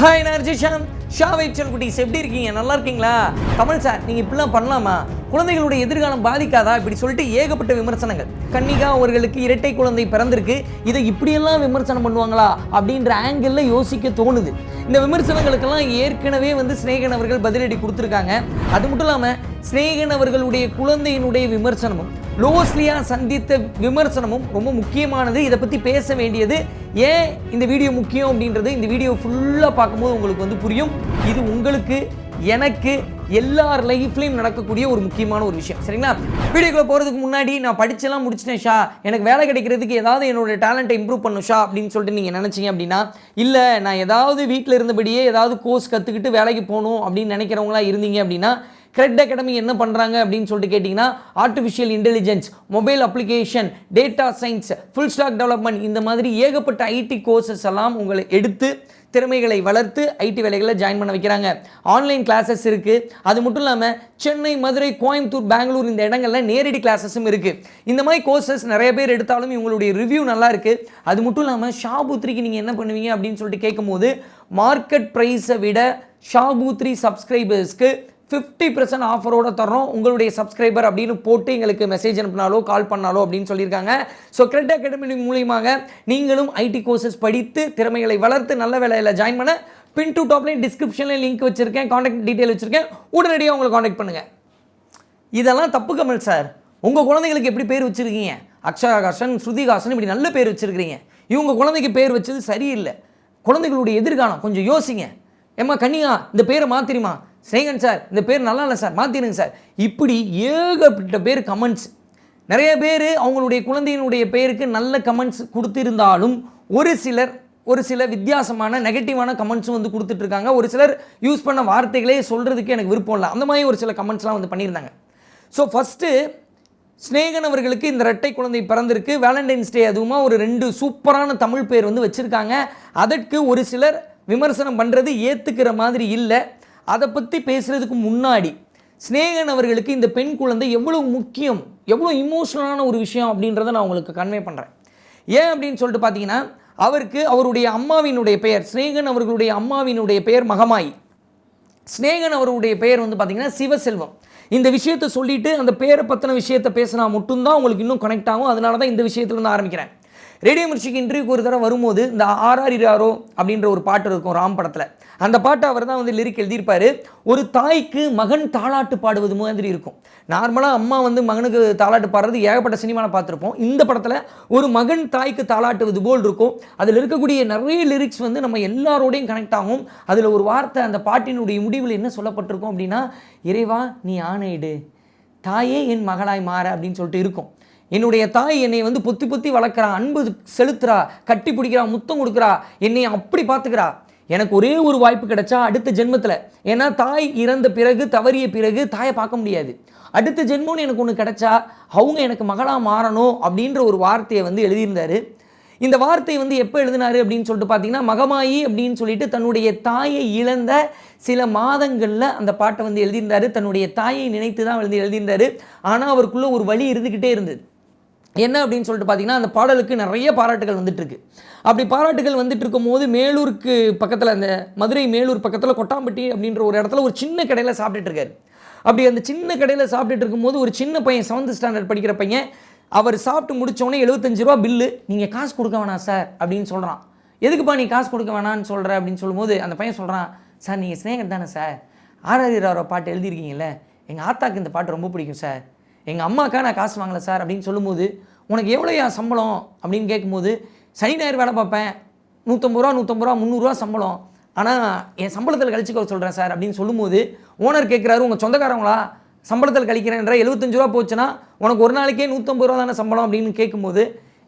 Hi நான் ஜிஷாந்த் ஷா வைச்சல் குட்டீஸ் எப்படி இருக்கீங்க? நல்லா இருக்கீங்களா? கமல் சார் நீங்கள் இப்படிலாம் பண்ணலாமா? குழந்தைகளுடைய எதிர்காலம் பாதிக்காதா? இப்படி சொல்லிட்டு ஏகப்பட்ட விமர்சனங்கள். கன்னிகா அவர்களுக்கு இரட்டை குழந்தை பிறந்திருக்கு. இதை இப்படியெல்லாம் விமர்சனம் பண்ணுவாங்களா? அப்படின்ற ஆங்கிளில் யோசிக்க தோணுது. இந்த விமர்சனங்களுக்கெல்லாம் ஏற்கனவே வந்து சிநேகன் அவர்கள் பதிலடி கொடுத்துருக்காங்க. அது மட்டும் இல்லாமல் சிநேகன் அவர்களுடைய குழந்தையினுடைய விமர்சனமும் லோஸ்லியா சந்தித்த விமர்சனமும் ரொம்ப முக்கியமானது. இதை பற்றி பேச வேண்டியது ஏன் இந்த வீடியோ முக்கியம் அப்படின்றது இந்த வீடியோ ஃபுல்லாக பார்க்கும்போது உங்களுக்கு வந்து புரியும். இது உங்களுக்கு எனக்கு எல்லார் லைஃப்லையும் நடக்கக்கூடிய ஒரு முக்கியமான ஒரு விஷயம். சரிங்களா? வீடியோக்குள்ளே போகிறதுக்கு முன்னாடி நான் படிச்செல்லாம் முடிச்சிட்டேன் ஷா. எனக்கு வேலை கிடைக்கிறதுக்கு ஏதாவது என்னோட டேலண்ட்டை இம்ப்ரூவ் பண்ணும் ஷா அப்படின்னு சொல்லிட்டு நீங்கள் நினச்சிங்க அப்படின்னா இல்லை நான் ஏதாவது வீட்டில் இருந்தபடியே ஏதாவது கோர்ஸ் கற்றுக்கிட்டு வேலைக்கு போகணும் அப்படின்னு நினைக்கிறவங்களா இருந்தீங்க அப்படின்னா கிரெட் அகாடமி என்ன பண்ணுறாங்க அப்படின்னு சொல்லிட்டு கேட்டிங்கன்னா artificial intelligence mobile application data science full stack development இந்த மாதிரி ஏகப்பட்ட ஐடி கோர்சஸ் எல்லாம் உங்களை எடுத்து திறமைகளை வளர்த்து ஐடி வேலைகளை ஜாயின் பண்ண வைக்கிறாங்க. ஆன்லைன் கிளாஸஸ் இருக்குது அது மட்டும் இல்லாமல் சென்னை மதுரை கோயம்புத்தூர் பெங்களூர் இந்த இடங்களில் நேரடி கிளாஸஸும் இருக்குது இந்த மாதிரி கோர்சஸ் நிறைய பேர் எடுத்தாலும் இவங்களுடைய ரிவ்யூ நல்லா இருக்குது அது மட்டும் இல்லாமல் ஷாபுத்ரிக்கு நீங்கள் என்ன பண்ணுவீங்க அப்படின்னு சொல்லிட்டு கேட்கும்போது மார்க்கெட் ப்ரைஸை விட ஷாபுத்ரி சப்ஸ்கிரைபர்ஸ்க்கு ஃபிஃப்டி பர்சன்ட் ஆஃபரோட தரோம் உங்களுடைய சப்ஸ்கிரைபர் அப்படின்னு போட்டு எங்களுக்கு மெசேஜ் அனுப்பினாலோ கால் பண்ணாலோ அப்படின்னு சொல்லியிருக்காங்க. ஸோ கிரெட் அகாடமி மூலியமாக நீங்களும் ஐடி கோர்சஸ் படித்து திறமைகளை வளர்த்து நல்ல வேலையில் ஜாயின் பண்ண பின் டு டாப்லேயும் டிஸ்கிரிப்ஷனில் லிங்க் வச்சுருக்கேன் காண்டாக்ட் டீட்டெயில் வச்சுருக்கேன். உடனடியாக உங்களை காண்டாக்ட் பண்ணுங்கள் இதெல்லாம் தப்பு கமல் சார் உங்கள் குழந்தைங்களுக்கு எப்படி பேர் வச்சுருக்கீங்க? அக்ஷராகாசன் ஸ்ருதிகாசன் இப்படி நல்ல பேர் வச்சுருக்கிறீங்க. இவங்க குழந்தைக்கு பேர் வச்சது சரியில்லை. குழந்தைகளுடைய எதிர்காலம் கொஞ்சம் யோசிங்க. ஏம்மா கனியா இந்த பேரை மாத்திரிமா? ஸ்னேகன் சார் இந்த பேர் நல்லா இல்லை சார் மாற்றிடுங்க சார். இப்படி ஏகப்பட்ட பேர் கமெண்ட்ஸ் நிறைய பேர் அவங்களுடைய குழந்தையினுடைய பேருக்கு நல்ல கமெண்ட்ஸ் கொடுத்திருந்தாலும் ஒரு சிலர் ஒரு சில வித்தியாசமான நெகட்டிவான கமெண்ட்ஸும் வந்து கொடுத்துட்ருக்காங்க. ஒரு சிலர் யூஸ் பண்ண வார்த்தைகளே சொல்கிறதுக்கு எனக்கு விருப்பம் இல்லை. அந்த மாதிரி ஒரு சில கமெண்ட்ஸ்லாம் வந்து பண்ணியிருந்தாங்க. ஸோ ஃபஸ்ட்டு ஸ்னேகன் அவர்களுக்கு இந்த ரெட்டை குழந்தை பிறந்திருக்கு. வேலண்டைன்ஸ் டே அதுவுமா ஒரு ரெண்டு சூப்பரான தமிழ் பேர் வந்து வச்சுருக்காங்க. அதற்கு ஒரு சிலர் விமர்சனம் பண்ணுறது ஏற்றுக்கிற மாதிரி இல்லை. அதை பற்றி பேசுகிறதுக்கு முன்னாடி ஸ்னேகன் அவர்களுக்கு இந்த பெண் குழந்தை எவ்வளோ முக்கியம் எவ்வளோ இமோஷனலான ஒரு விஷயம் அப்படின்றத நான் உங்களுக்கு கன்வே பண்ணுறேன் ஏன் அப்படின்னு சொல்லிட்டு பார்த்தீங்கன்னா அவருக்கு அவருடைய அம்மாவினுடைய பெயர் ஸ்னேகன் அவர்களுடைய அம்மாவினுடைய பெயர் மகமாயி. ஸ்னேகன் அவருடைய பெயர் வந்து பார்த்திங்கன்னா சிவசெல்வம். இந்த விஷயத்தை சொல்லிட்டு அந்த பேரை பற்றின விஷயத்தை பேசினா மட்டும்தான் உங்களுக்கு இன்னும் கனெக்ட் ஆகும். அதனால தான் இந்த விஷயத்துலேருந்து ஆரம்பிக்கிறேன். ரேடியோ மிர்ச்சிக்கு இன்டர்வியூக்கு ஒரு தடவை வரும்போது இந்த ஆர்ஆர் இராரோ அப்படின்ற ஒரு பாட்டு இருக்கும் ராம் படத்தில். அந்த பாட்டை அவர் தான் வந்து லிரிக் எழுதியிருப்பார். ஒரு தாய்க்கு மகன் தாளாட்டு பாடுவது மாதிரி இருக்கும். நார்மலாக அம்மா வந்து மகனுக்கு தாளாட்டு பாடுறது ஏகப்பட்ட சினிமாவில் பார்த்துருப்போம். இந்த படத்தில் ஒரு மகன் தாய்க்கு தாளாட்டுவது போல் இருக்கும். அதில் இருக்கக்கூடிய நிறைய லிரிக்ஸ் வந்து நம்ம எல்லாரோடையும் கனெக்ட் ஆகும். அதில் ஒரு வார்த்தை அந்த பாட்டினுடைய முடிவில் என்ன சொல்லப்பட்டிருக்கும் அப்படின்னா இறைவா நீ ஆணையிடு. தாயே என் மகளாய் மாற அப்படின்னு சொல்லிட்டு இருக்கும். என்னுடைய தாய் என்னை வந்து பொத்தி பொத்தி வளர்க்குறா அன்பு செலுத்துறா கட்டி பிடிக்கிறா முத்தம் கொடுக்குறா என்னை அப்படி பார்த்துக்கிறா. எனக்கு ஒரே ஒரு வாய்ப்பு கிடைச்சா அடுத்த ஜென்மத்தில். ஏன்னா தாய் இறந்த பிறகு தவறிய பிறகு தாயை பார்க்க முடியாது. அடுத்த ஜென்மம்னு எனக்கு ஒன்று கிடைச்சா அவங்க எனக்கு மகளாக மாறணும் அப்படின்ற ஒரு வார்த்தையை வந்து எழுதியிருந்தாரு. இந்த வார்த்தை வந்து எப்போ எழுதினாரு அப்படின்னு சொல்லிட்டு பார்த்தீங்கன்னா மகமாயி அப்படின்னு சொல்லிட்டு தன்னுடைய தாயை இழந்த சில மாதங்களில் அந்த பாட்டை வந்து எழுதியிருந்தாரு. தன்னுடைய தாயை நினைத்து தான் எழுதி எழுதியிருந்தாரு. ஆனால் அவருக்குள்ளே ஒரு வழி இருந்துக்கிட்டே இருந்தது. என்ன அப்படின்னு சொல்லிட்டு பார்த்தீங்கன்னா அந்த பாடலுக்கு நிறைய பாராட்டுகள் வந்துட்டுருக்கு. அப்படி பாராட்டுகள் வந்துட்டு இருக்கும்போது மேலூருக்கு பக்கத்தில் அந்த மதுரை மேலூர் பக்கத்தில் கொட்டாம்பட்டி அப்படின்ற ஒரு இடத்துல ஒரு சின்ன கடையில் சாப்பிட்டுட்டு இருக்காரு அப்படி அந்த சின்ன கடையில் சாப்பிட்டுட்டு இருக்கும்போது ஒரு சின்ன பையன் செவன்த் ஸ்டாண்டர்ட் படிக்கிற பையன் அவர் சாப்பிட்டு முடித்தோடனே எழுபத்தஞ்சு ரூபா பில்லு நீங்கள் காசு கொடுக்க வேணாம் சார் அப்படின்னு சொல்கிறான் எதுக்குப்பா நீ காசு கொடுக்க வேணாம்னு சொல்கிற அப்படின்னு சொல்லும்போது அந்த பையன் சொல்கிறான் சார் நீங்கள் ஸ்னேகன் தானே சார் ஆராதிராரோ பாட்டு எழுதியிருக்கீங்களே எங்கள் ஆத்தாக்கு இந்த பாட்டு ரொம்ப பிடிக்கும் சார் எங்கள் அம்மாக்கா நான் காசு வாங்கலை சார் அப்படின்னு சொல்லும்போது உனக்கு எவ்வளோயா சம்பளம்? அப்படின்னு கேட்கும்போது சனி ஞாயிறு வேலை பார்ப்பேன். நூற்றம்பது ரூபா நூற்றம்பது ரூபா முந்நூறுரூவா சம்பளம். ஆனால் என் சம்பளத்தில் கழிச்சுக்க சொல்கிறேன் சார். அப்படின்னு சொல்லும்போது ஓனர் கேட்குறாரு உங்கள் சொந்தக்காரங்களா? சம்பளத்தில் கழிக்கிறேன்ற எழுபத்தஞ்சு ரூபா போச்சுன்னா உனக்கு ஒரு நாளைக்கே நூற்றம்பது ரூபா தானே சம்பளம்? அப்படின்னு கேட்கும்போது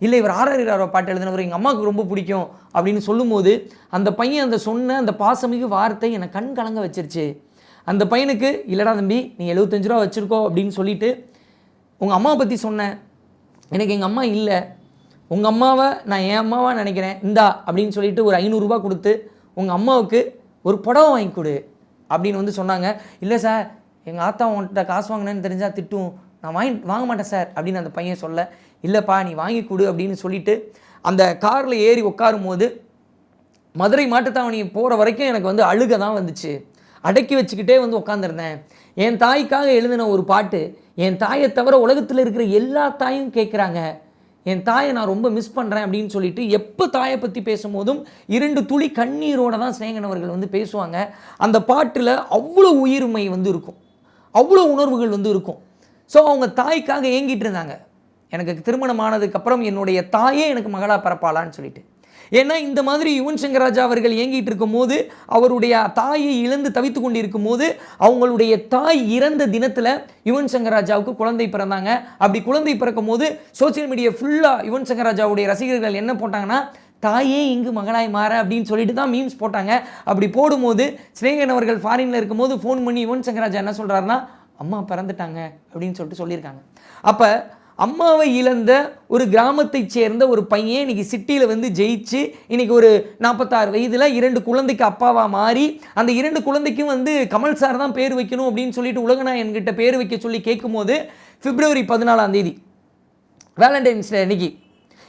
இல்லை இவர் ஆறாயிரம் பாட்டு எழுதினவர். எங்கள் அம்மாவுக்கு ரொம்ப பிடிக்கும். அப்படின்னு சொல்லும்போது அந்த பையன் அந்த சொன்ன அந்த பாசமிகு வார்த்தை என்னை கண் கலங்க வச்சிருச்சு. அந்த பையனுக்கு இல்லைடா தம்பி நீ எழுபத்தஞ்சு ரூபா வச்சுருக்கோ அப்படின்னு சொல்லிட்டு உங்கள் அம்மாவை பற்றி சொன்னேன். எனக்கு எங்கள் அம்மா இல்லை. உங்கள் அம்மாவை நான் என் அம்மாவாக நினைக்கிறேன். இந்தா அப்படின்னு சொல்லிட்டு ஒரு ஐநூறுரூபா கொடுத்து உங்கள் அம்மாவுக்கு ஒரு புடவை வாங்கி கொடு அப்படின்னு வந்து சொன்னாங்க. இல்லை சார் எங்கள் ஆத்தா உன்கிட்ட காசு வாங்கினேன்னு தெரிஞ்சால் திட்டும். நான் வாங்கி வாங்க மாட்டேன் சார் அப்படின்னு அந்த பையன் சொல்ல. இல்லைப்பா நீ வாங்கி கொடு அப்படின்னு சொல்லிட்டு அந்த காரில் ஏறி உட்காரும் போது மதுரை மாட்டுத்தாவணி போகிற வரைக்கும் எனக்கு வந்து அழுக தான் வந்துச்சு. அடக்கி வச்சுக்கிட்டே வந்து உட்காந்துருந்தேன் என் தாய்க்காக எழுதின ஒரு பாட்டு என் தாயை தவிர உலகத்தில் இருக்கிற எல்லா தாயும் கேட்குறாங்க என் தாயை நான் ரொம்ப மிஸ் பண்ணுறேன் அப்படின்னு சொல்லிட்டு எப்போ தாயை பற்றி பேசும்போதும் இரண்டு துளி கண்ணீரோட தான் சேங்கனவர்கள் வந்து பேசுவாங்க. அந்த பாட்டில் அவ்வளோ உயிர்மை வந்து இருக்கும். அவ்வளோ உணர்வுகள் வந்து இருக்கும். ஸோ அவங்க தாய்க்காக ஏங்கிட்டு இருந்தாங்க. எனக்கு திருமணம் ஆனதுக்கப்புறம் என்னுடைய தாயே எனக்கு மகளா பிறப்பாளான்னு சொல்லிட்டு. ஏன்னா இந்த மாதிரி யுவன் சங்கர் ராஜா அவர்கள் இயங்கிட்டு இருக்கும்போது அவருடைய தாயை இழந்து தவித்து கொண்டிருக்கும் போது அவங்களுடைய தாய் இறந்த தினத்தில் யுவன் சங்கர் ராஜாவுக்கு குழந்தை பிறந்தாங்க. அப்படி குழந்தை பிறக்கும் போது சோசியல் மீடியா ஃபுல்லாக யுவன் சங்கர் ராஜாவுடைய ரசிகர்கள் என்ன போட்டாங்கன்னா தாயே இங்கு மகளாய் மாற அப்படின்னு சொல்லிட்டு தான் மீம்ஸ் போட்டாங்க. அப்படி போடும்போது சிநேகன் அவர்கள் ஃபாரினில் இருக்கும்போது ஃபோன் பண்ணி யுவன் சங்கர் ராஜா என்ன சொல்கிறாருன்னா அம்மா பிறந்துட்டாங்க அப்படின்னு சொல்லிட்டு சொல்லியிருக்காங்க. அப்போ அம்மாவை இழந்த ஒரு கிராமத்தைச் சேர்ந்த ஒரு பையன் இன்னைக்கு சிட்டியில் வந்து ஜெயிச்சு இன்னைக்கு ஒரு நாற்பத்தாறு வயதில் இரண்டு குழந்தைக்கு அப்பாவாக மாறி அந்த இரண்டு குழந்தைக்கும் வந்து கமல் சார் தான் பேர் வைக்கணும் அப்படின்னு சொல்லிட்டு உலகநாயகன் கிட்ட பேர் வைக்க சொல்லி கேட்கும்போது பிப்ரவரி பதினாலாம் தேதி வேலண்டைன்ஸ் டே அன்னைக்கு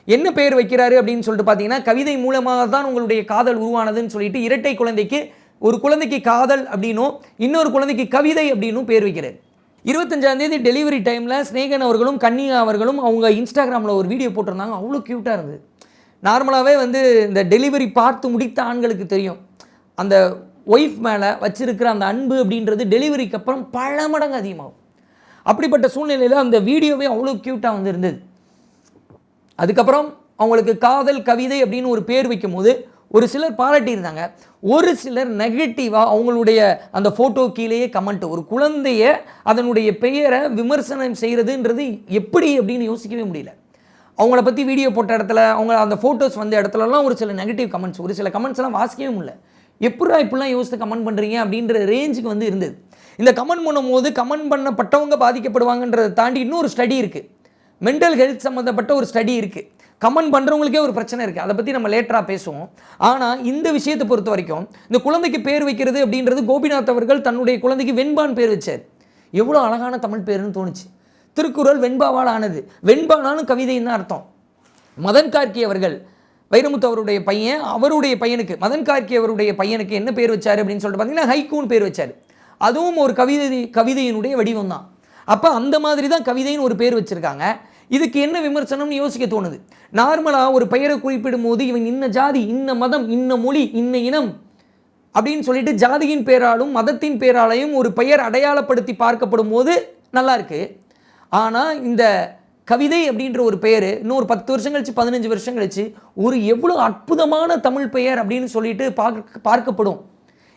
என்ன பேர் வைக்கிறாரு அப்படின்னு சொல்லிட்டு பார்த்தீங்கன்னா கவிதை மூலமாக தான் உங்களுடைய காதல் உருவானதுன்னு சொல்லிட்டு இரட்டை குழந்தைக்கு ஒரு குழந்தைக்கு காதல் அப்படின்னும் இன்னொரு குழந்தைக்கு கவிதை அப்படின்னும் பேர் வைக்கிறார். இருபத்தஞ்சாந்தேதி டெலிவரி டைமில் ஸ்னேகன் அவர்களும் கன்னிகா அவர்களும் அவங்க இன்ஸ்டாகிராமில் ஒரு வீடியோ போட்டிருந்தாங்க. அவ்வளோ க்யூட்டாக இருந்தது. நார்மலாகவே வந்து இந்த டெலிவரி பார்த்து முடித்த ஆண்களுக்கு தெரியும். அந்த ஒய்ஃப் மேலே வச்சிருக்கிற அந்த அன்பு அப்படின்றது டெலிவரிக்கு அப்புறம் பல மடங்கு அதிகமாகும். அப்படிப்பட்ட சூழ்நிலையில் அந்த வீடியோவே அவ்வளோ க்யூட்டாக வந்து இருந்தது. அதுக்கப்புறம் அவங்களுக்கு காதல் கவிதை அப்படின்னு ஒரு பேர் வைக்கும்போது ஒரு சிலர் பாராட்டியிருந்தாங்க. ஒரு சிலர் நெகட்டிவாக அவங்களுடைய அந்த ஃபோட்டோ கீழேயே கமெண்ட் ஒரு குழந்தைய அதனுடைய பெயரை விமர்சனம் செய்கிறதுன்றது எப்படி அப்படின்னு யோசிக்கவே முடியல. அவங்கள பற்றி வீடியோ போட்ட இடத்துல அவங்க அந்த ஃபோட்டோஸ் வந்த இடத்துலலாம் ஒரு சில நெகட்டிவ் கமெண்ட்ஸ் ஒரு சில கமெண்ட்ஸ் எல்லாம் வாசிக்கவே முடியல. எப்படா இப்படிலாம் யோசித்து கமெண்ட் பண்ணுறீங்க அப்படின்ற ரேஞ்சுக்கு வந்து இருந்தது. இந்த கமெண்ட் பண்ணும்போது கமெண்ட் பண்ணப்பட்டவங்க பாதிக்கப்படுவாங்கன்றதை தாண்டி இன்னொரு ஸ்டடி இருக்குது மென்டல் ஹெல்த் சம்மந்தப்பட்ட ஒரு ஸ்டடி இருக்குது கமெண்ட் பண்ணுறவங்களுக்கே ஒரு பிரச்சனை இருக்குது அதை பற்றி நம்ம லேட்டராக பேசுவோம். ஆனால் இந்த விஷயத்தை பொறுத்த வரைக்கும் இந்த குழந்தைக்கு பேர் வைக்கிறது அப்படின்றது கோபிநாத் அவர்கள் தன்னுடைய குழந்தைக்கு வெண்பான் பேர் வச்சார். எவ்வளோ அழகான தமிழ் பேருன்னு தோணுச்சு. திருக்குறள் வெண்பாவால் ஆனது. வெண்பானாலும் கவிதைன்னு தான் அர்த்தம். மதன் கார்கி அவர்கள் வைரமுத்து அவருடைய பையன் அவருடைய பையனுக்கு மதன் கார்கி அவருடைய பையனுக்கு என்ன பேர் வச்சார் அப்படின்னு சொல்லிட்டு பார்த்தீங்கன்னா ஹைக்கூன் பேர் வச்சார். அதுவும் ஒரு கவிதை கவிதையினுடைய வடிவம் தான். அப்போ அந்த மாதிரி தான் கவிதைன்னு ஒரு பேர் வச்சுருக்காங்க. இதுக்கு என்ன விமர்சனம்னு யோசிக்க தோணுது. நார்மலாக ஒரு பெயரை குறிப்பிடும் போது இவன் இன்ன ஜாதி இன்ன மதம் இன்ன மொழி இன்ன இனம் அப்படின்னு சொல்லிட்டு ஜாதியின் பேராலும் மதத்தின் பேராலையும் ஒரு பெயர் அடையாளப்படுத்தி பார்க்கப்படும் போது நல்லா இருக்கு. ஆனால் இந்த கவிதை அப்படின்ற ஒரு பெயர் இன்னும் ஒரு பத்து வருஷம் கழிச்சு பதினஞ்சு வருஷம் கழிச்சு ஒரு எவ்வளோ அற்புதமான தமிழ் பெயர் அப்படின்னு சொல்லிட்டு பார்க்க பார்க்கப்படும்.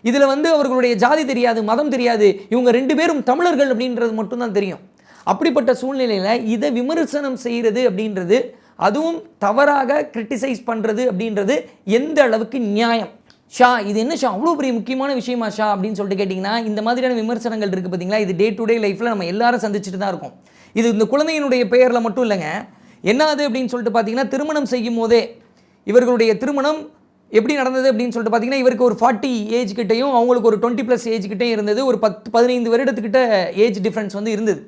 இதில் வந்து அவர்களுடைய ஜாதி தெரியாது மதம் தெரியாது இவங்க ரெண்டு பேரும் தமிழர்கள் அப்படின்றது மட்டும்தான் தெரியும். அப்படிப்பட்ட சூழ்நிலையில் இதை விமர்சனம் செய்கிறது அப்படின்றது அதுவும் தவறாக கிரிட்டிசைஸ் பண்ணுறது அப்படின்றது எந்த அளவுக்கு நியாயம்? ஷா இது என்ன ஷா? அவ்வளோ பெரிய முக்கியமான விஷயமா ஷா அப்படின்னு சொல்லிட்டு கேட்டிங்கன்னா இந்த மாதிரியான விமர்சனங்கள் இருக்குது பார்த்தீங்களா இது டே டு டே லைஃப்பில் நம்ம எல்லாரும் சந்திச்சுட்டு தான் இருக்கோம். இது இந்த குழந்தையினுடைய பெயரில் மட்டும் இல்லைங்க. என்னது அப்படின்னு சொல்லிட்டு பார்த்தீங்கன்னா திருமணம் செய்யும் போதே இவர்களுடைய திருமணம் எப்படி நடந்தது அப்படின்னு சொல்லிட்டு பார்த்தீங்கன்னா இவருக்கு ஒரு ஃபார்ட்டி ஏஜ் கிட்டையும் அவங்களுக்கு ஒரு டுவெண்ட்டி ப்ளஸ் ஏஜ் கிட்டேயும் இருந்தது. ஒரு பத்து பதினைந்து வருடத்துக்கிட்ட ஏஜ் டிஃப்ரென்ஸ் வந்து இருந்தது.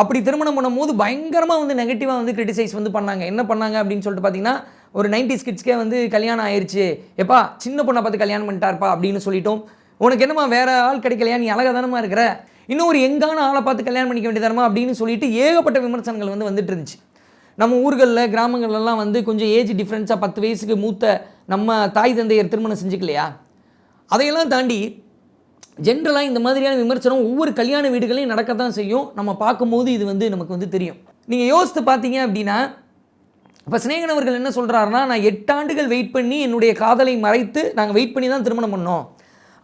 அப்படி திருமணம் பண்ணும்போது பயங்கரமாக வந்து நெகட்டிவாக வந்து கிரிட்டிசைஸ் வந்து பண்ணாங்க. என்ன பண்ணாங்க அப்படின்னு சொல்லிட்டு பார்த்தீங்கன்னா ஒரு நைன்டிஸ் கிட்ஸ்க்கே வந்து கல்யாணம் ஆயிடுச்சு எப்பா சின்ன பொண்ணை பார்த்து கல்யாணம் பண்ணிட்டார்ப்பா அப்படின்னு சொல்லிட்டோம். உனக்கு என்னம்மா வேற ஆள் கிடைக்கலையா? நீ அழகாக தானமா இருக்கிற? இன்னும் ஒரு எங்கான ஆளை பார்த்து கல்யாணம் பண்ணிக்க வேண்டியதானமா அப்படின்னு சொல்லிட்டு ஏகப்பட்ட விமர்சனங்கள் வந்து வந்துட்டு இருந்துச்சு. நம்ம ஊர்களில் கிராமங்கள்லாம் வந்து கொஞ்சம் ஏஜ் டிஃப்ரென்ஸாக பத்து வயசுக்கு மூத்த நம்ம தாய் தந்தையர் திருமணம் செஞ்சுக்கலையா? அதையெல்லாம் தாண்டி ஜென்ரலாக இந்த மாதிரியான விமர்சனம் ஒவ்வொரு கல்யாண வீடுகளையும் நடக்க தான் செய்யும். நம்ம பார்க்கும்போது இது வந்து நமக்கு வந்து தெரியும். நீங்கள் யோசித்து பார்த்தீங்க அப்படின்னா இப்போ சிநேகன் அவர்கள் என்ன சொல்கிறாருன்னா நான் எட்டாண்டுகள் வெயிட் பண்ணி என்னுடைய காதலை மறைத்து நாங்கள் வெயிட் பண்ணி தான் திருமணம் பண்ணோம்.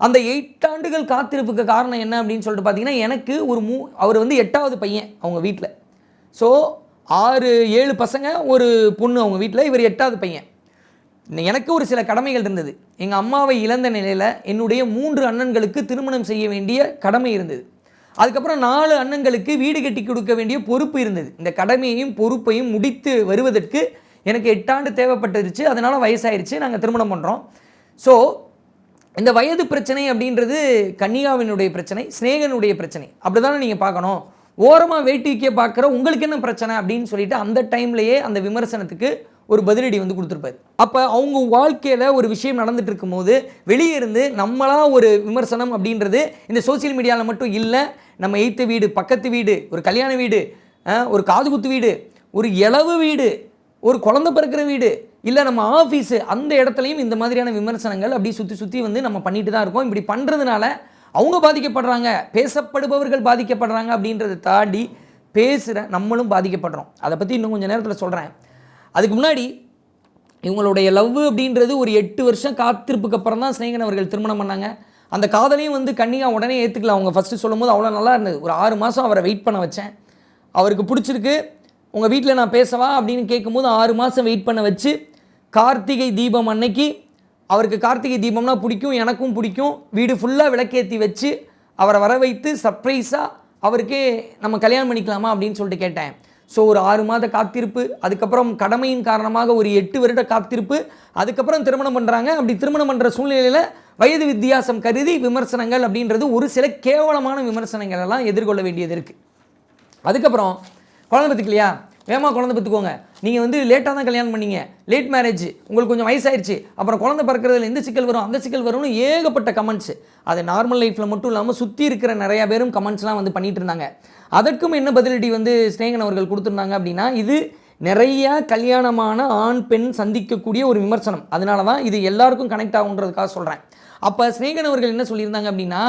அந்த எட்டாண்டுகள் காத்திருப்புக்கு காரணம் என்ன அப்படின்னு சொல்லிட்டு பார்த்தீங்கன்னா எனக்கு ஒரு மூ அவர் வந்து எட்டாவது பையன் அவங்க வீட்டில் ஸோ ஆறு ஏழு பசங்க ஒரு பொண்ணு அவங்க வீட்டில் இவர் எட்டாவது பையன். எனக்கு ஒரு சில கடமைகள் இருந்தது. எங்கள் அம்மாவை இழந்த நிலையில் என்னுடைய மூன்று அண்ணன்களுக்கு திருமணம் செய்ய வேண்டிய கடமை இருந்தது. அதுக்கப்புறம் நாலு அண்ணன்களுக்கு வீடு கட்டி கொடுக்க வேண்டிய பொறுப்பு இருந்தது. இந்த கடமையையும் பொறுப்பையும் முடித்து வருவதற்கு எனக்கு எட்டாண்டு தேவைப்பட்டுருச்சு. அதனால் வயசாயிருச்சு. நாங்கள் திருமணம் பண்ணுறோம் ஸோ இந்த வயது பிரச்சனை அப்படின்றது கன்னிகாவினுடைய பிரச்சனை சிநேகனுடைய பிரச்சனை. அப்படி தானே நீங்கள் பார்க்கணும் ஓரமாக வேட்டிக்கே பார்க்குற உங்களுக்கு என்ன பிரச்சனை அப்படின்னு சொல்லிட்டு அந்த டைம்லேயே அந்த விமர்சனத்துக்கு ஒரு பதிலடி வந்து கொடுத்துருப்பாரு. அப்போ அவங்க வாழ்க்கையில் ஒரு விஷயம் நடந்துட்டு இருக்கும்போது வெளியே இருந்து நம்மளாக ஒரு விமர்சனம் அப்படின்றது இந்த சோஷியல் மீடியாவில் மட்டும் இல்லை நம்ம எய்த்த வீடு பக்கத்து வீடு ஒரு கல்யாண வீடு ஒரு காது குத்து வீடு ஒரு இளவு வீடு ஒரு குழந்தை பிறக்கிற வீடு இல்லை நம்ம ஆஃபீஸு அந்த இடத்துலையும் இந்த மாதிரியான விமர்சனங்கள் அப்படியே சுற்றி சுற்றி வந்து நம்ம பண்ணிட்டு தான் இருக்கோம். இப்படி பண்ணுறதுனால அவங்க பாதிக்கப்படுறாங்க பேசப்படுபவர்கள் பாதிக்கப்படுறாங்க அப்படின்றத தாண்டி பேசுகிற நம்மளும் பாதிக்கப்படுறோம். அதை பற்றி இன்னும் கொஞ்சம் நேரத்தில் சொல்கிறேன் அதுக்கு முன்னாடி இவங்களுடைய லவ் அப்படின்றது ஒரு எட்டு வருஷம் காத்திருப்புக்கு அப்புறம் தான் சிநேகன் அவர்கள் திருமணம் பண்ணாங்க. அந்த காதலையும் வந்து கன்னிகா உடனே ஏற்றுக்கல அவங்க ஃபஸ்ட்டு சொல்லும்போது அவ்வளோ நல்லா இருந்தது. ஒரு ஆறு மாதம் அவரை வெயிட் பண்ண வச்சேன். அவருக்கு பிடிச்சிருக்கு. உங்கள் வீட்டில் நான் பேசவா அப்படின்னு கேட்கும்போது ஆறு மாதம் வெயிட் பண்ண வச்சு கார்த்திகை தீபம் அன்னைக்கு அவருக்கு கார்த்திகை தீபம்னா பிடிக்கும் எனக்கும் பிடிக்கும். வீடு ஃபுல்லாக விளக்கேற்றி வச்சு அவரை வர வைத்து சர்ப்ரைஸாக அவருக்கே நம்ம கல்யாணம் பண்ணிக்கலாமா அப்படின்னு சொல்லிட்டு கேட்டேன். ஸோ ஒரு ஆறு மாத காத்திருப்பு அதுக்கப்புறம் கடமையின் காரணமாக ஒரு எட்டு வருட காத்திருப்பு அதுக்கப்புறம் திருமணம் பண்ணுறாங்க அப்படி திருமணம் பண்ணுற சூழ்நிலையில் வயது வித்தியாசம் கருதி விமர்சனங்கள் அப்படின்றது ஒரு சில கேவலமான விமர்சனங்கள் எல்லாம் எதிர்கொள்ள வேண்டியது இருக்குது அதுக்கப்புறம் குழந்தை பெற்றுக்கலையா வேகமாக குழந்தை பெற்றுக்கோங்க நீங்கள் வந்து லேட்டாக தான் கல்யாணம் பண்ணீங்க. லேட் மேரேஜ் உங்களுக்கு கொஞ்சம் வயசாயிருச்சு. அப்புறம் குழந்தை பிறக்கிறதுல எந்த சிக்கல் வரும்? அந்த சிக்கல் வரும்னு ஏகப்பட்ட கமெண்ட்ஸ் அது நார்மல் லைஃப்பில் மட்டும் இல்லாமல் சுற்றி இருக்கிற நிறையா பேரும் கமெண்ட்ஸ்லாம் வந்து பண்ணிகிட்டு இருந்தாங்க. அதற்கும் என்ன பதிலடி வந்து ஸ்நேகன் அவர்கள் கொடுத்துருந்தாங்க அப்படின்னா இது நிறைய கல்யாணமான ஆண் பெண் சந்திக்கக்கூடிய ஒரு விமர்சனம். அதனால தான் இது எல்லாருக்கும் கனெக்ட் ஆகுன்றதுக்காக சொல்கிறேன் அப்போ ஸ்நேகன் அவர்கள் என்ன சொல்லியிருந்தாங்க அப்படின்னா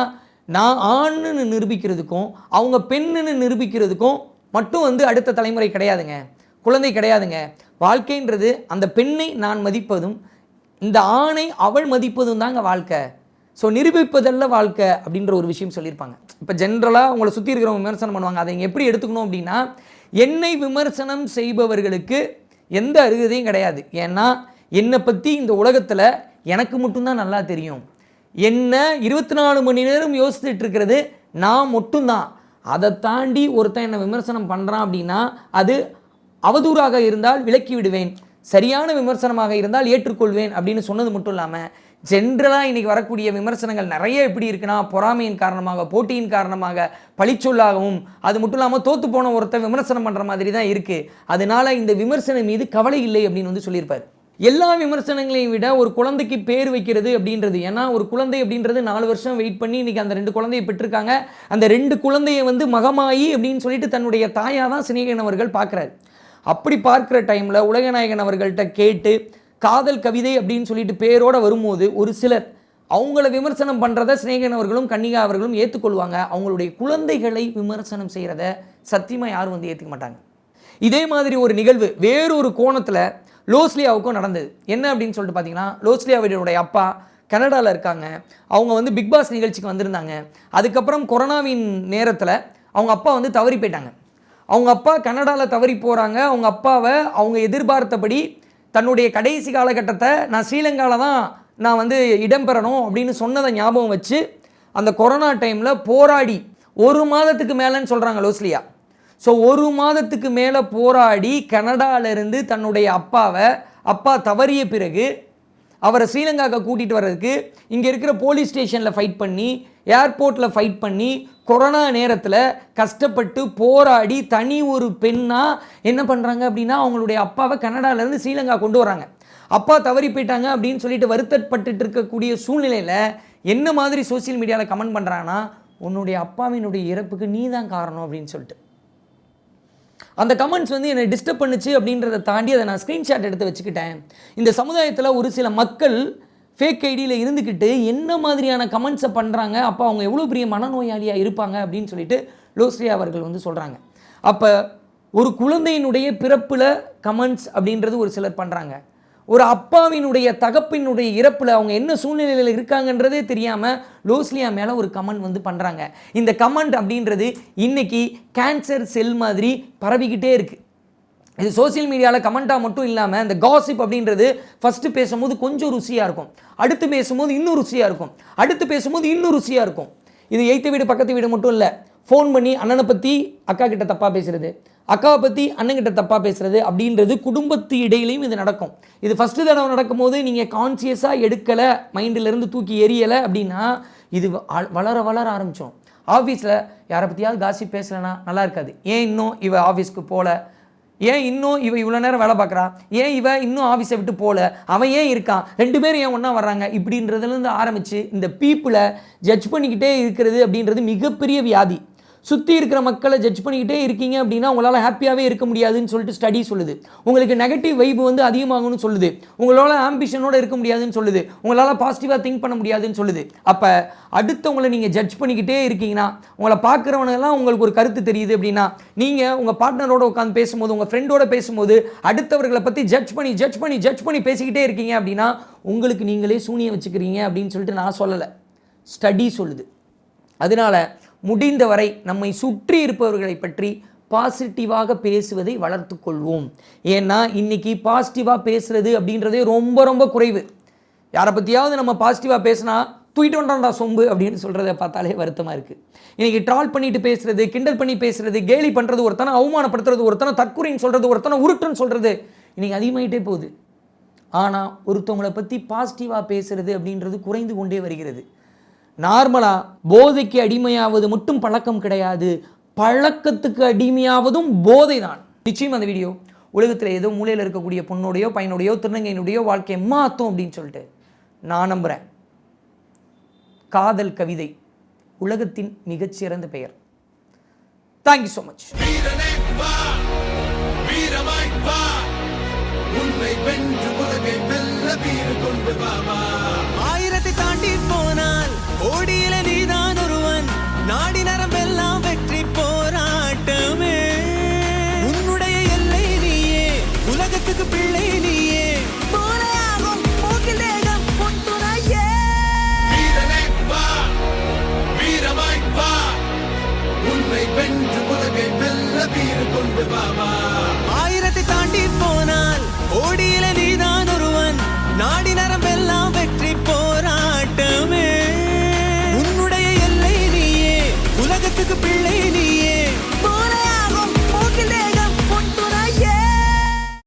நான் ஆண்னு நிரூபிக்கிறதுக்கும் அவங்க பெண்ணுன்னு நிரூபிக்கிறதுக்கும் மட்டும் வந்து அடுத்த தலைமுறை கிடையாதுங்க. குழந்தை கிடையாதுங்க. வாழ்க்கைன்றது அந்த பெண்ணை நான் மதிப்பதும் இந்த ஆணை அவள் மதிப்பதும் தாங்க வாழ்க்கை. ஸோ நிரூபிப்பதல்ல வாழ்க்கை அப்படின்ற ஒரு விஷயம் சொல்லியிருப்பாங்க. இப்போ ஜென்ரலாக உங்களை சுற்றி இருக்கிறவங்க விமர்சனம் பண்ணுவாங்க. அதை எப்படி எடுத்துக்கணும் அப்படின்னா என்னை விமர்சனம் செய்பவர்களுக்கு எந்த அருகதையும் கிடையாது. ஏன்னா என்னை பற்றி இந்த உலகத்தில் எனக்கு மட்டும்தான் நல்லா தெரியும். என்ன இருபத்தி நாலு மணி நேரம் யோசிச்சுட்டு இருக்கிறது நான் மட்டும்தான். அதை தாண்டி ஒருத்தன் என்னை விமர்சனம் பண்ணுறான் அப்படின்னா அது அவதூறாக இருந்தால் விலக்கி விடுவேன். சரியான விமர்சனமாக இருந்தால் ஏற்றுக்கொள்வேன் அப்படின்னு சொன்னது மட்டும் இல்லாமல் ஜென்ரலாக இன்றைக்கி வரக்கூடிய விமர்சனங்கள் நிறைய எப்படி இருக்குன்னா பொறாமையின் காரணமாக போட்டியின் காரணமாக பழிச்சொல்லாகவும் அது மட்டும் இல்லாமல் தோற்று போன ஒருத்தன் விமர்சனம் பண்ணுற மாதிரி தான் இருக்குது அதனால் இந்த விமர்சனம் மீது கவலை இல்லை அப்படின்னு வந்து சொல்லியிருப்பார். எல்லா விமர்சனங்களையும் விட ஒரு குழந்தைக்கு பேர் வைக்கிறது அப்படின்றது. ஏன்னா ஒரு குழந்தை அப்படின்றது நாலு வருஷம் வெயிட் பண்ணி இன்னைக்கு அந்த ரெண்டு குழந்தையை பெற்றிருக்காங்க. அந்த ரெண்டு குழந்தையை வந்து மகமாயி அப்படின்னு சொல்லிட்டு தன்னுடைய தாயாக தான் சிநேகன் அவர்கள் பார்க்குறாரு. அப்படி பார்க்குற டைமில் உலகநாயகன் அவர்கள்ட்ட கேட்டு காதல் கவிதை அப்படின்னு சொல்லிட்டு பேரோட வரும்போது ஒரு சிலர் அவங்கள விமர்சனம் பண்ணுறத சிநேகன் அவர்களும் கன்னிகா அவர்களும் ஏற்றுக்கொள்வாங்க அவங்களுடைய குழந்தைகளை விமர்சனம் செய்கிறத சத்தியமாக யாரும் வந்து ஏற்றுக்க மாட்டாங்க. இதே மாதிரி ஒரு நிகழ்வு வேறொரு கோணத்தில் லோஸ்லியாவுக்கும் நடந்தது. என்ன அப்படின்னு சொல்லிட்டு பார்த்தீங்கன்னா லோஸ்லியாவுடைய அப்பா கனடாவில் இருக்காங்க. அவங்க வந்து பிக் பாஸ் நிகழ்ச்சிக்கு வந்திருந்தாங்க. அதுக்கப்புறம் கொரோனாவின் நேரத்தில் அவங்க அப்பா வந்து தவறி போயிட்டாங்க. அவங்க அப்பா கனடாவில் தவறி போகிறாங்க அவங்க அப்பாவை அவங்க எதிர்பார்த்தபடி தன்னுடைய கடைசி காலகட்டத்தை நான் ஸ்ரீலங்காவில் தான் நான் வந்து இடம்பெறணும் அப்படின்னு சொன்னதை ஞாபகம் வச்சு அந்த கொரோனா டைமில் போராடி ஒரு மாதத்துக்கு மேலேன்னு சொல்கிறாங்க லோஸ்லியா. ஸோ ஒரு மாதத்துக்கு மேலே போராடி கனடாவிலேருந்து இருந்து தன்னுடைய அப்பாவை அப்பா தவறிய பிறகு அவரை ஸ்ரீலங்காவுக்கு கூட்டிகிட்டு வர்றதுக்கு இங்கே இருக்கிற போலீஸ் ஸ்டேஷனில் ஃபைட் பண்ணி ஏர்போர்ட்டில் ஃபைட் பண்ணி கொரோனா நேரத்தில் கஷ்டப்பட்டு போராடி தனி ஒரு பெண்ணாக என்ன பண்ணுறாங்க அப்படின்னா அவங்களுடைய அப்பாவை கனடாலேருந்து ஸ்ரீலங்கா கொண்டு வராங்க. அப்பா தவறி போயிட்டாங்க அப்படின்னு சொல்லிட்டு வருத்தப்பட்டுட்டு இருக்கக்கூடிய சூழ்நிலையில் என்ன மாதிரி சோஷியல் மீடியாவில் கமெண்ட் பண்ணுறாங்கன்னா உன்னுடைய அப்பாவினுடைய இறப்புக்கு நீ தான் காரணம் அப்படின்னு சொல்லிட்டு. அந்த கமெண்ட்ஸ் வந்து என்னை டிஸ்டர்ப் பண்ணுச்சு அப்படின்றத தாண்டி அதை நான் ஸ்க்ரீன்ஷாட் எடுத்து வச்சுக்கிட்டேன். இந்த சமுதாயத்தில் ஒரு சில மக்கள் ஃபேக் ஐடியில் இருந்துக்கிட்டு என்ன மாதிரியான கமெண்ட்ஸை பண்ணுறாங்க அப்போ அவங்க எவ்வளோ பெரிய மனநோயாளியாக இருப்பாங்க அப்படின்னு சொல்லிட்டு லோஸ்ரியா அவர்கள் வந்து சொல்கிறாங்க அப்போ ஒரு குழந்தையினுடைய பிறப்பில் கமெண்ட்ஸ் அப்படின்றது ஒரு சிலர் பண்ணுறாங்க ஒரு அப்பாவினுடைய தகப்பினுடைய இறப்பில் அவங்க என்ன சூழ்நிலையில் இருக்காங்கன்றதே தெரியாமல் லோஸ்லியா மேலே ஒரு கமெண்ட் வந்து பண்ணுறாங்க இந்த கமெண்ட் அப்படின்றது இன்றைக்கி கேன்சர் செல் மாதிரி பரவிக்கிட்டே இருக்குது இது சோஷியல் மீடியாவில் கமெண்ட்டாக மட்டும் இல்லாமல் இந்த காசிப் அப்படின்றது ஃபஸ்ட்டு பேசும்போது கொஞ்சம் ருசியாக இருக்கும். அடுத்து பேசும்போது இன்னும் ருசியாக இருக்கும். அடுத்து பேசும்போது இன்னும் ருசியாக இருக்கும். இது எய்த்த வீடு பக்கத்து வீடு மட்டும் இல்லை. ஃபோன் பண்ணி அண்ணனை பற்றி அக்கா கிட்ட தப்பாக பேசுறது அக்காவை பற்றி அண்ணன்கிட்ட தப்பாக பேசுறது அப்படின்றது குடும்பத்து இடையிலையும் இது நடக்கும். இது ஃபஸ்ட்டு தடவை நடக்கும்போது நீங்கள் கான்சியஸாக எடுக்கலை மைண்டிலேருந்து தூக்கி எரியலை அப்படின்னா இது வளர வளர ஆரம்பிச்சோம் ஆஃபீஸில் யாரை பற்றியாவது காசி பேசலைன்னா நல்லா இருக்காது. ஏன் இன்னும் இவ ஆஃபீஸ்க்கு போகல ஏன் இன்னும் இவ இவ்வளோ நேரம் வேலை பார்க்குறா? ஏன் இவ இன்னும் ஆஃபீஸை விட்டு போகல அவன் ஏன் இருக்கான்? ரெண்டு பேரும் ஏன் ஒன்றா வர்றாங்க? இப்படின்றதுலேருந்து ஆரம்பித்து இந்த பீப்புளை ஜட்ஜ் பண்ணிக்கிட்டே இருக்கிறது அப்படின்றது மிகப்பெரிய வியாதி. சுற்றி இருக்கிற மக்களை ஜட்ஜ் பண்ணிக்கிட்டே இருக்கீங்க அப்படின்னா உங்களால் ஹாப்பியாகவே இருக்க முடியாதுன்னு சொல்லிட்டு ஸ்டடி சொல்லுது. உங்களுக்கு நெகட்டிவ் வைப் வந்து அதிகமாகும்னு சொல்லுது. உங்களால் ஆம்பிஷனோட இருக்க முடியாதுன்னு சொல்லுது. உங்களால் பாசிட்டிவாக திங்க் பண்ண முடியாதுன்னு சொல்லுது. அப்போ அடுத்தவங்களை நீங்கள் ஜட்ஜ் பண்ணிக்கிட்டே இருக்கீங்கன்னா உங்களை பார்க்குறவனெல்லாம் உங்களுக்கு ஒரு கருத்து தெரியுது அப்படின்னா நீங்கள் உங்கள் பார்ட்னரோட உட்காந்து பேசும்போது உங்கள் ஃப்ரெண்டோட பேசும்போது அடுத்தவர்களை பற்றி ஜட்ஜ் பண்ணி ஜட்ஜ் பண்ணி ஜட்ஜ் பண்ணி பேசிக்கிட்டே இருக்கீங்க அப்படின்னா உங்களுக்கு நீங்களே சூனியம் வச்சுக்கிறீங்க அப்படின்னு சொல்லிட்டு நான் சொல்லலை. ஸ்டடி சொல்லுது. அதனால முடிந்தவரை நம்மை சுற்றி இருப்பவர்களை பற்றி பாசிட்டிவாக பேசுவதை வளர்த்து கொள்வோம். ஏன்னா இன்னைக்கு பாசிட்டிவாக பேசுறது அப்படின்றதே ரொம்ப ரொம்ப குறைவு. யாரை பற்றியாவது நம்ம பாசிட்டிவாக பேசினா தூக்கிட்டு வந்தான்டா சொம்பு அப்படின்னு சொல்கிறத பார்த்தாலே வருத்தமாக இருக்குது இன்னைக்கு ட்ரால் பண்ணிட்டு பேசுறது கிண்டல் பண்ணி பேசுறது கேலி பண்ணுறது ஒருத்தனை அவமானப்படுத்துறது ஒருத்தனை தற்கொலைன்னு சொல்கிறது ஒருத்தனை உருட்டுன்னு சொல்கிறது இன்னைக்கு அதிகமாயிட்டே போகுது. ஆனால் ஒருத்தவங்களை பற்றி பாசிட்டிவாக பேசுறது அப்படின்றது குறைந்து கொண்டே வருகிறது. நார்மலாக போதைக்கு அடிமையாவது மட்டும் பழக்கம் கிடையாது. பழக்கத்துக்கு அடிமையாவதும் போதை தான் நிச்சயம் அந்த வீடியோ உலகத்தில் ஏதோ மூலையில் இருக்கக்கூடிய பொண்ணுடையோ பையனுடையோ திருநங்கையினுடையோ வாழ்க்கையை மாற்றும் அப்படின்னு சொல்லிட்டு நான் நம்புகிறேன் காதல் கவிதை உலகத்தின் மிகச்சிறந்த பெயர். தேங்க்யூ ஸோ மச் உன்னை வென்று உலகை வெல்ல வீறு கொண்டு வா. ஓடி